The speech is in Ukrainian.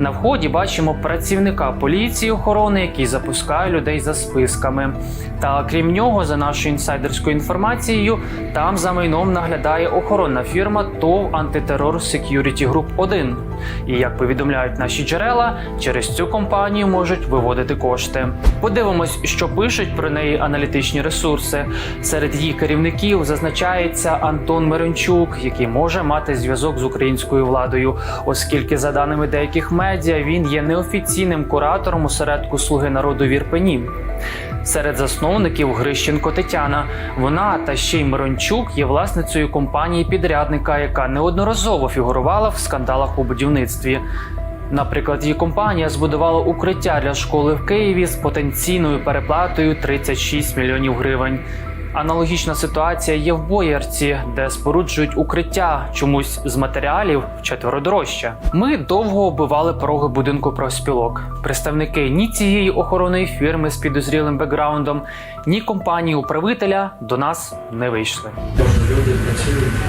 На вході бачимо працівника поліції охорони, який запускає людей за списками. Та крім нього, за нашою інсайдерською інформацією, там за майном наглядає охоронна фірма ТОВ Антитерор Security Group 1. І як повідомляють наші джерела, через цю компанію можуть виводити кошти. Подивимось, що пишуть про неї аналітичні ресурси. Серед її керівників зазначається Антон Мирончук, який може мати зв'язок з українською владою, оскільки, за даними деяких медіа, він є неофіційним куратором осередку Слуги народу в Ірпені. Серед засновників Грищенко Тетяна. Вона та ще й Мирончук є власницею компанії підрядника, яка неодноразово фігурувала в скандалах у будівництві. Наприклад, її компанія збудувала укриття для школи в Києві з потенційною переплатою 36 мільйонів гривень. Аналогічна ситуація є в Боярці, де споруджують укриття чомусь з матеріалів вчетверо дорожче. Ми довго оббивали пороги будинку профспілок. Представники ні цієї охоронної фірми з підозрілим бекграундом, ні компанії управителя до нас не вийшли. Люди працюють.